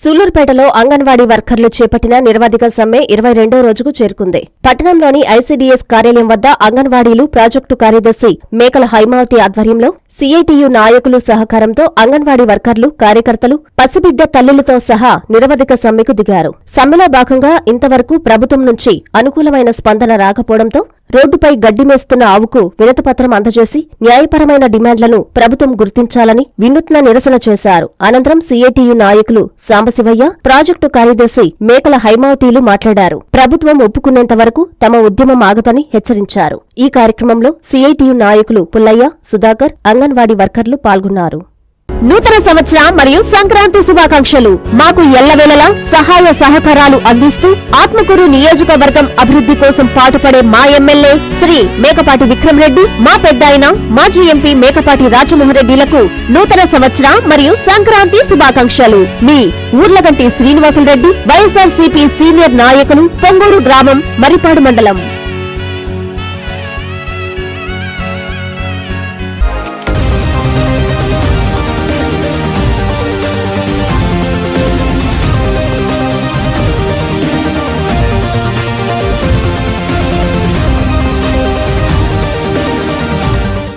సూలూరుపేటలో అంగన్వాడీ వర్కర్లు చేపట్టిన నిరవధిక సమ్మె ఇరవై రెండో రోజుకు చేరుకుంది. పట్టణంలోని ఐసీడీఎస్ కార్యాలయం వద్ద అంగన్వాడీలు ప్రాజెక్టు కార్యదర్శి మేకల హైమావతి ఆధ్వర్యంలో సీఐటియు నాయకులు సహకారంతో అంగన్వాడీ వర్కర్లు కార్యకర్తలు పసిబిడ్డ తల్లులతో సహా నిరవధిక సమ్మెకు దిగారు. సమ్మెలో భాగంగా ఇంతవరకు ప్రభుత్వం నుంచి అనుకూలమైన స్పందన రాకపోవడంతో రోడ్డుపై గడ్డి మేస్తున్న ఆవుకు వినతిపత్రం అందజేసి న్యాయపరమైన డిమాండ్లను ప్రభుత్వం గుర్తించాలని వినూత్న నిరసన చేశారు. అనంతరం సీఏటీయు నాయకులు సాంబశివయ్య ప్రాజెక్టు కార్యదర్శి మేకల హైమావతీలు మాట్లాడారు. ప్రభుత్వం ఒప్పుకునేంత వరకు తమ ఉద్యమం ఆగదని హెచ్చరించారు. ఈ కార్యక్రమంలో సీఐటియు నాయకులు పుల్లయ్య సుధాకర్ అంగన్వాడీ వర్కర్లు పాల్గొన్నారు. నూతన సంవత్సర మరియు సంక్రాంతి శుభాకాంక్షలు. మాకు ఎల్లవేళలా సహాయ సహకారాలు అందిస్తూ ఆత్మకూరు నియోజకవర్గం అభివృద్ధి కోసం పాటుపడే మా ఎమ్మెల్యే శ్రీ మేకపాటి విక్రమ్ రెడ్డి మా పెద్దాయన మాజీ ఎంపీ మేకపాటి రాజమోహన్ రెడ్డిలకు నూతన సంవత్సర మరియు సంక్రాంతి శుభాకాంక్షలు. మీ ఊర్లగంటి శ్రీనివాసులు రెడ్డి వైఎస్ఆర్ సీనియర్ నాయకులు పొంగూరు గ్రామం మరిపాడు మండలం.